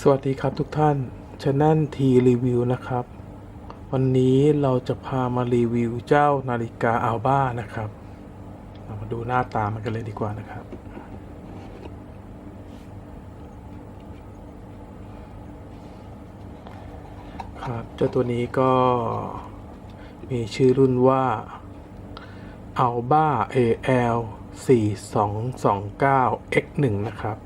สวัสดีครับทุกท่านช anel ทีรีวิวนะครับ วันนี้เราจะพามารีวิวเจ้านาฬิกาอัลบ้านะครับ เรามาดูหน้าตามันกันเลยดีกว่านะครับ ครับเจ้าตัวนี้ก็มีชื่อรุ่นว่า Alba AL 4229 X1 นะครับ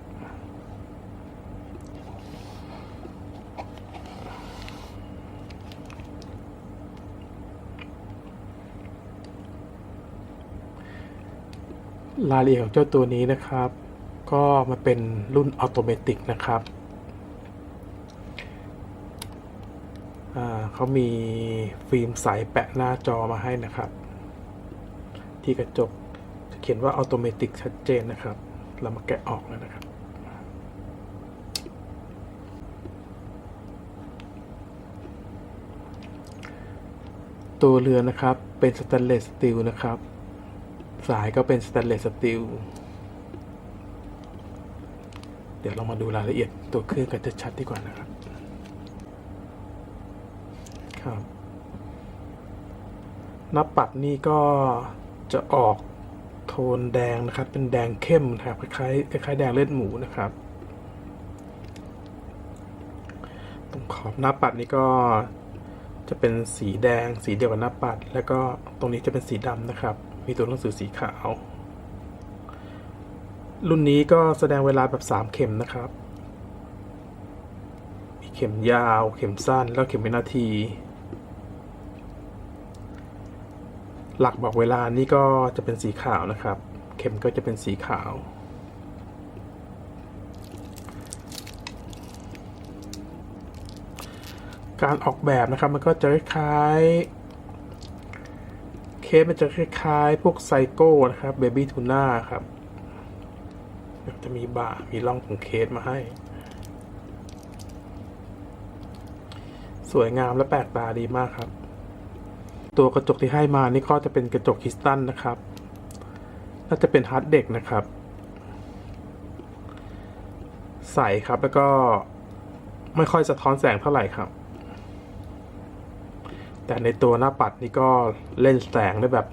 รายละเอียดของเจ้าตัวนี้นะครับ ก็มาเป็นรุ่นออโตเมติกนะครับเขามีฟิล์มใสแปะหน้าจอมาให้นะครับ ที่กระจกจะเขียนว่าออโตเมติกชัดเจนนะครับ เรามาแกะออกแล้วนะครับตัวเรือนะครับเป็นสแตนเลสสตีลนะครับ สายก็เป็นสแตนเลสสตีลเดี๋ยวเรามาดูรายละเอียดตัวเครื่องกันชัดๆดีกว่านะครับ ครับหน้าปัดนี่ก็จะออกโทนแดงนะครับ เป็นแดงเข้มนะครับคล้ายๆคล้ายๆแดงเลือดหมูนะครับ ตรงขอบหน้าปัดนี่ก็จะเป็นสีแดงสีเดียวกับหน้าปัด แล้วก็ตรงนี้จะเป็นสีดำนะครับ มีตัวหนังสือสีขาว รุ่นนี้ก็แสดงเวลาแบบ 3 เข็มนะครับ มีเข็มยาว เข็มสั้น แล้วเข็มวินาที หลักบอกเวลานี่ก็จะเป็นสีขาวนะครับ เข็มก็จะเป็นสีขาวการออกแบบนะครับมันก็จะคล้าย เคสมันจะคล้ายๆ พวกไซโก้นะครับเบบี้ทูน่าครับ จะมีบ่ามีร่องของเคสมาให้ สวยงามและแปลกตาดีมากครับ ตัวกระจกที่ให้มานี่ก็จะเป็นกระจกคริสตัลนะครับ น่าจะเป็นฮาร์ดเด็กนะครับ ใสครับแล้วก็ไม่ค่อยสะท้อนแสงเท่าไหร่ครับ แต่ในตัวหน้าปัดนี่ก็เล่นแสงได้แบบ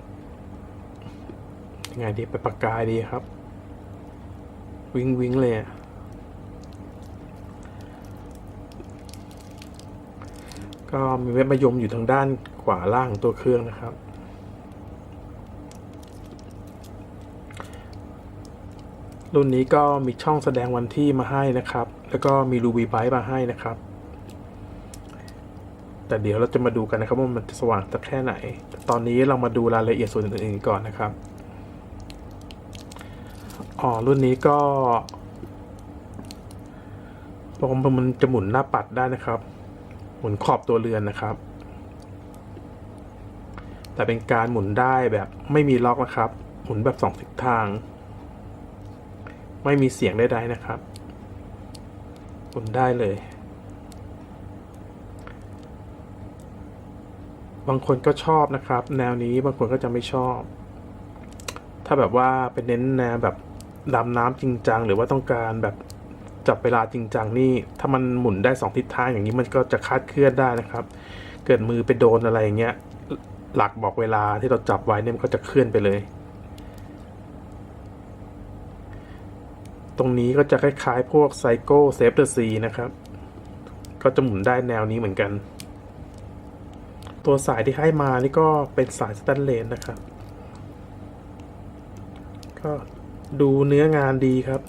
ยังไงดีไปประกายดีครับ วิงวิงเลยอะก็มีเว็บมายมอยู่ทางด้านขวาล่างของตัวเครื่องนะครับ รุ่นนี้ก็มีช่องแสดงวันที่มาให้นะครับ แล้วก็มีรูบีไบต์มาให้นะครับ แต่เดี๋ยวเราจะมาดูกันนะครับว่ามันจะสว่างสักแค่ไหน ตอนนี้เรามาดูรายละเอียดส่วนอื่นๆก่อนนะครับอ๋อรุ่นนี้ก็ผมมันจะหมุนหน้าปัดได้นะครับ หมุนขอบตัวเรือนนะครับ แต่เป็นการหมุนได้แบบไม่มีล็อกนะครับ หมุนแบบสองทิศทาง ไม่มีเสียงใดๆนะครับ หมุนได้เลย บางคนก็ชอบนะครับ แนวนี้บางคนก็จะไม่ชอบ ถ้าแบบว่าเป็นเน้นแนวแบบดำน้ำจริงจังหรือว่าต้องการแบบจับเวลาจริงจังนี่ ถ้ามันหมุนได้สองทิศทางอย่างนี้มันก็จะคาดเคลื่อนได้นะครับ เกิดมือไปโดนอะไรอย่างเงี้ย หลักบอกเวลาที่เราจับไว้เนี่ยมันก็จะเคลื่อนไปเลย ตรงนี้ก็จะคล้ายๆ พวกไซโก้เซฟเดอร์ซีนะครับ ก็จะหมุนได้แนวนี้เหมือนกัน ตัวสายที่ให้มานี่ก็เป็นสายสแตนเลสนะครับ ก็ดูเนื้องานดีครับ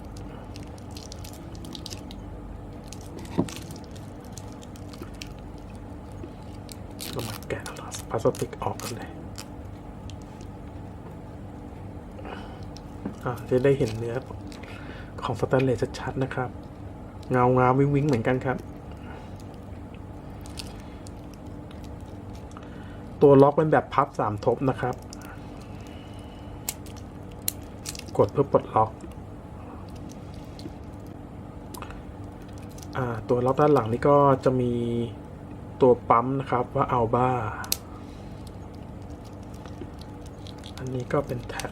เรามาแกะพลาสติกออกกันเลยอ่าจะได้เห็นเนื้อของสแตนเลสชัดๆนะครับ เงาเงาวิงวิงๆเหมือนกันครับ ตัวล็อกเป็นแบบพับสามทบนะครับ กดเพื่อปลดล็อกอตัวล็อกด้านหลังนี่ก็จะมีตัวปั๊มนะครับว่าอัลบ้า อันนี้ก็เป็นแท็บ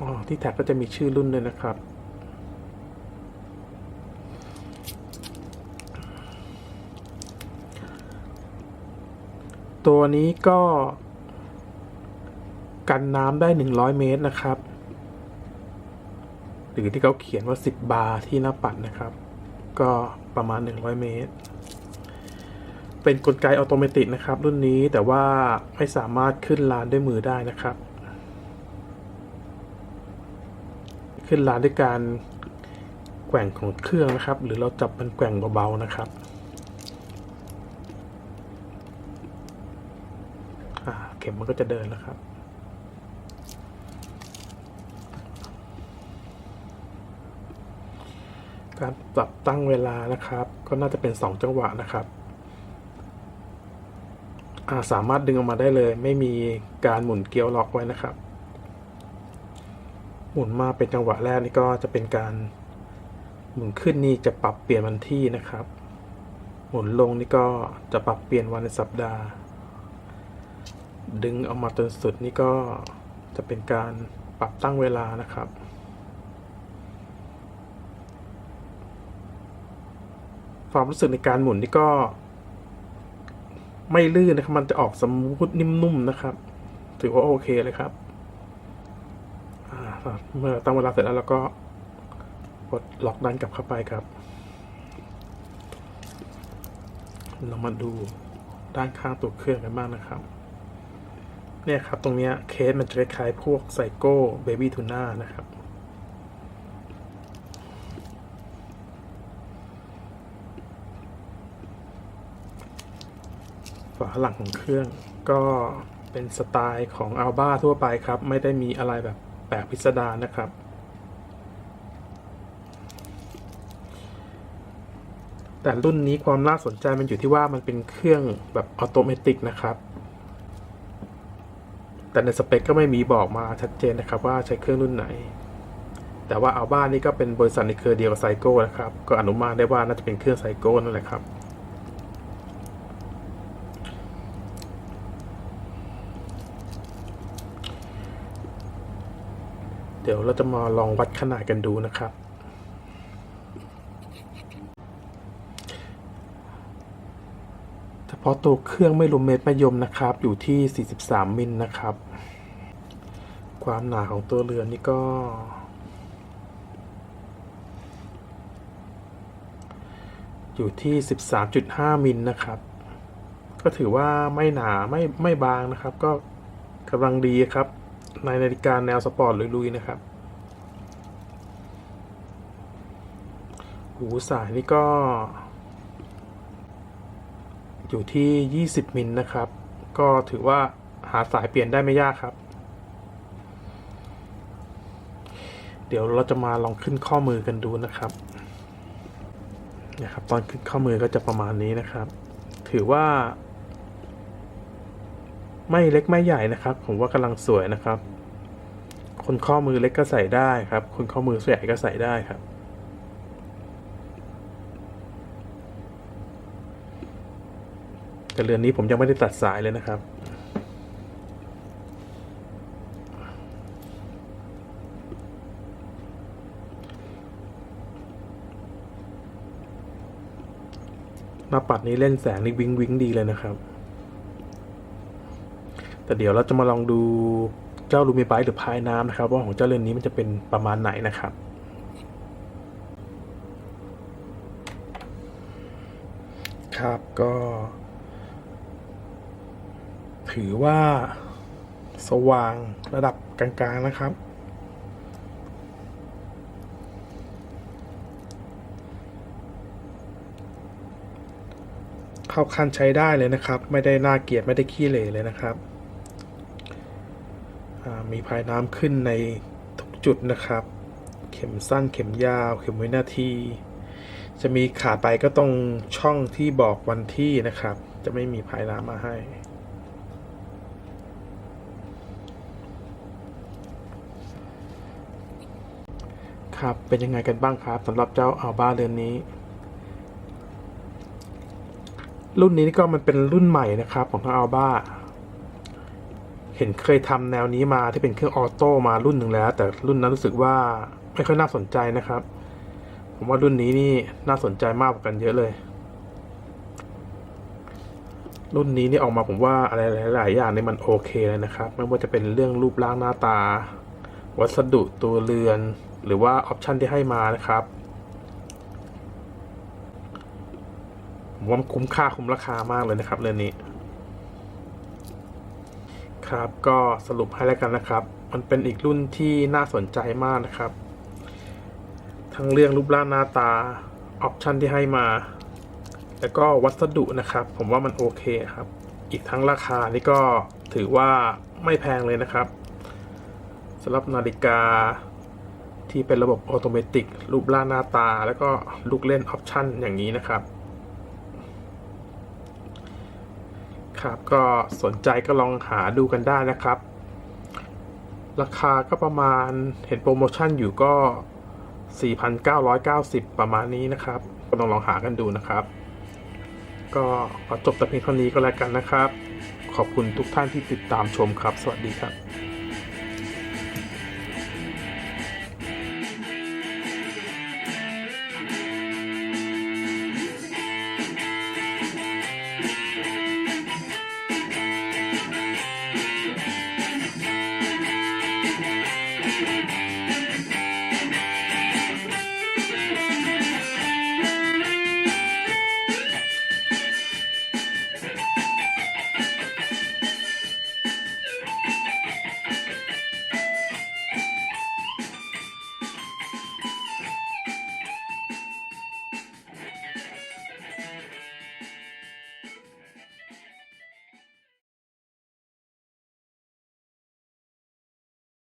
อ๋อที่แท็กก็จะมีชื่อรุ่นด้วยนะครับ ตัวนี้ก็ กันน้ำได้ 100 เมตรนะครับ หรือที่เขาเขียนว่า 10 บาร์ที่หน้าปัดนะครับ ก็ประมาณ 100 เมตร เป็นกลไกอัตโนมัตินะครับ รุ่นนี้แต่ว่าไม่สามารถขึ้นลานด้วยมือได้นะครับ ขึ้นลานด้วยการแกว่งของเครื่องนะครับ หรือเราจับมันแกว่งเบาๆนะครับ อ่า เข็มมันก็จะเดินแล้วครับ การปรับตั้งเวลานะครับ ก็น่าจะเป็น 2 จังหวะนะครับาสามารถดึงออกมาได้เลย ไม่มีการหมุนเกลียวล็อกไว้นะครับ หมุนมาเป็นจังหวะแรกนี่ก็จะเป็นการหมุนขึ้นนี่จะปรับเปลี่ยนวันที่นะครับ หมุนลงนี่ก็จะปรับเปลี่ยนวันในสัปดาห์ ดึงออกมาจนสุดนี่ก็จะเป็นการปรับตั้งเวลานะครับ ความรู้สึกในการหมุนนี่ก็ไม่ลื่นนะครับ มันจะออกสมูทนิ่มนุ่มนะครับ ถือว่าโอเคเลยครับ เมื่อตั้งเวลาเสร็จแล้วเราก็กดล็อกดันกลับเข้าไปครับ เรามาดูด้านข้างตัวเครื่องกันบ้างนะครับ เนี่ยครับ ตรงเนี้ยเคสมันจะคล้ายๆพวกไซโก้เบบี้ทูน่านะครับ ฝาหลังของเครื่องก็เป็นสไตล์ของอัลบ้าทั่วไปครับ ไม่ได้มีอะไรแบบแปลกพิสดารนะครับ แต่รุ่นนี้ความน่าสนใจมันอยู่ที่ว่ามันเป็นเครื่องแบบออโตเมติกนะครับ แต่ในสเปคก็ไม่มีบอกมาชัดเจนนะครับว่าใช้เครื่องรุ่นไหน แต่ว่าอัลบ้านี่ก็เป็นบริษัทในเครือเดียวกับไซโก้นะครับ ก็อนุมานได้ว่าน่าจะเป็นเครื่องไซโก้นั่นแหละครับเดี๋ยวเราจะมาลองวัดขนาดกันดูนะครับ เฉ พาะตัวเครื่องไม่รวมเม็ดมะยมนะครับ อยู่ที่ 43 มิลนะครับ ความหนาของตัวเรือนนี่ก็ อยู่ที่ 13.5 มิลนะครับ ก็ถือว่าไม่หนาไม่ไม่บางนะครับ ก็กำลังดีครับ ในนาฬิกาแนวสปอร์ตลุยๆนะครับ หูสายนี่ก็ อยู่ที่ 20 มิลนะครับ ก็ถือว่าหาสายเปลี่ยนได้ไม่ยากครับ เดี๋ยวเราจะมาลองขึ้นข้อมือกันดูนะครับนะครับ ตอนขึ้นข้อมือก็จะประมาณนี้นะครับ ถือว่า ไม่เล็กไม่ใหญ่นะครับ ผมว่ากำลังสวยนะครับ คนข้อมือเล็กก็ใส่ได้ครับ คนข้อมือใหญ่ก็ใส่ได้ครับ แต่เรือนนี้ผมยังไม่ได้ตัดสายเลยนะครับ หน้าปัดนี้เล่นแสงนี่วิงวิงดีเลยนะครับ แต่เดี๋ยวเราจะมาลองดูเจ้าลูมิไบหรือพายน้ำนะครับ ว่าของเจ้าเรือนนี้มันจะเป็นประมาณไหนนะครับครับก็ ถือว่าสว่างระดับกลางๆนะครับ เข้าขั้นใช้ได้เลยนะครับ ไม่ได้น่าเกลียดไม่ได้ขี้เหร่เลยนะครับ มีพายน้ำขึ้นในทุกจุดนะครับ เข็มสั้นเข็มยาว เข็มวินาที จะมีขาดไปก็ตรงช่องที่บอกวันที่นะครับ จะไม่มีพายน้ำมาให้ ครับ เป็นยังไงกันบ้างครับสำหรับเจ้าอัลบ้าเรือนนี้ รุ่นนี้ก็มันเป็นรุ่นใหม่นะครับ ของทางอัลบ้าเห็นเคยทำแนวนี้มาที่เป็นเครื่องออโต้มารุ่นหนึ่งแล้ว แต่รุ่นนั้นรู้สึกว่าไม่ค่อยน่าสนใจนะครับ ผมว่ารุ่นนี้นี่น่าสนใจมากกว่ากันเยอะเลย รุ่นนี้นี่ออกมาผมว่าอะไรหลาย ๆ อย่างนี่มันโอเคเลยนะครับ ไม่ว่าจะเป็นเรื่องรูปร่างหน้าตา วัสดุตัวเรือน หรือว่าออปชันที่ให้มานะครับผมว่าคุ้มค่าคุ้มราคามากเลยนะครับเรื่องนี้ ครับก็สรุปให้แล้วกันนะครับ มันเป็นอีกรุ่นที่น่าสนใจมากนะครับ ทั้งเรื่องรูปร่างหน้าตาออปชันที่ให้มา แล้วก็วัสดุนะครับ ผมว่ามันโอเคครับ อีกทั้งราคานี่ก็ถือว่าไม่แพงเลยนะครับสำหรับนาฬิกา ที่เป็นระบบออโตเมติรูปร่างหน้าตา แล้วก็ลูกเล่นออปชันอย่างนี้นะครับ ครับก็สนใจก็ลองหาดูกันได้นะครับ ราคาก็ประมาณเห็นโปรโมชั่นอยู่ก็ 4,990 ประมาณนี้นะครับ ก็ลองลองหากันดูนะครับ ก็ขอจบแต่เพียงเท่านี้ก็แล้วกันนะครับ ขอบคุณทุกท่านที่ติดตามชมครับ สวัสดีครับ